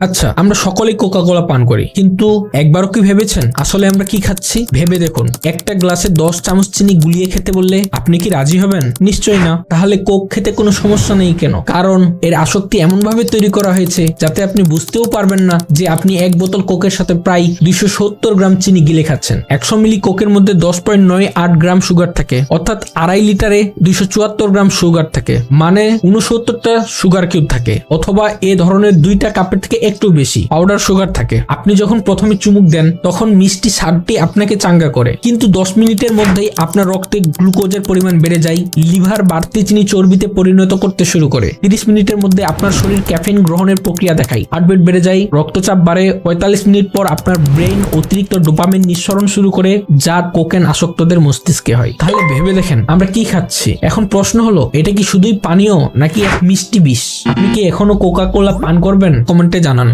আচ্ছা আমরা সকলেই কোকা কোলা পান করি, কিন্তু একবারও কি ভেবেছেন? আসলে আমরা কি খাচ্ছি? ভেবে দেখুন, একটা গ্লাসে দশ চামচ চিনি গুলিয়ে খেতে বললে আপনি কি রাজি হবেন? নিশ্চয়ই না। তাহলে কোক খেতে কোনো সমস্যা নেই কেন? কারণ এর আসক্তি এমন ভাবে তৈরি করা হয়েছে যাতে আপনি বুঝতেও পারবেন না যে আপনি এক বোতল কোকের সাথে প্রায় দুইশো সত্তর গ্রাম চিনি গিলে খাচ্ছেন। একশো মিলি কোকের মধ্যে দশ পয়েন্ট নয় আট গ্রাম সুগার থাকে, অর্থাৎ আড়াই লিটারে দুইশো চুয়াত্তর গ্রাম সুগার থাকে মানে উনসত্তরটা সুগার কিউব থাকে, অথবা এ ধরনের দুইটা কাপের থেকে একটু বেশি পাউডার সুগার থাকে। আপনি যখন প্রথমে চুমুক দেন, তখন মিষ্টি স্বাদটি আপনাকে চাঙ্গা করে। কিন্তু দশ মিনিটের মধ্যেই আপনার রক্তে গ্লুকোজের পরিমাণ বেড়ে যায়, লিভার বাড়তি চিনি চর্বিতে পরিণত করতে শুরু করে। তিরিশ মিনিটের মধ্যে আপনার শরীর ক্যাফিন গ্রহণের প্রক্রিয়া দেখায়। হার্টবিট বেড়ে যায়, রক্তচাপ বাড়ে, পঁয়তাল্লিশ মিনিট পর আপনার ব্রেন অতিরিক্ত ডোপামিন নিঃসরণ শুরু করে, যা কোকেন আসক্তদের মস্তিষ্কে হয়। তাহলে ভেবে দেখেন, আমরা কি খাচ্ছি? এখন প্রশ্ন হলো, এটা কি শুধুই পানীয়, নাকি এক মিষ্টি বিষ? আপনি কি এখনও কোকা কোলা পান করবেন? কমেন্টে জানান।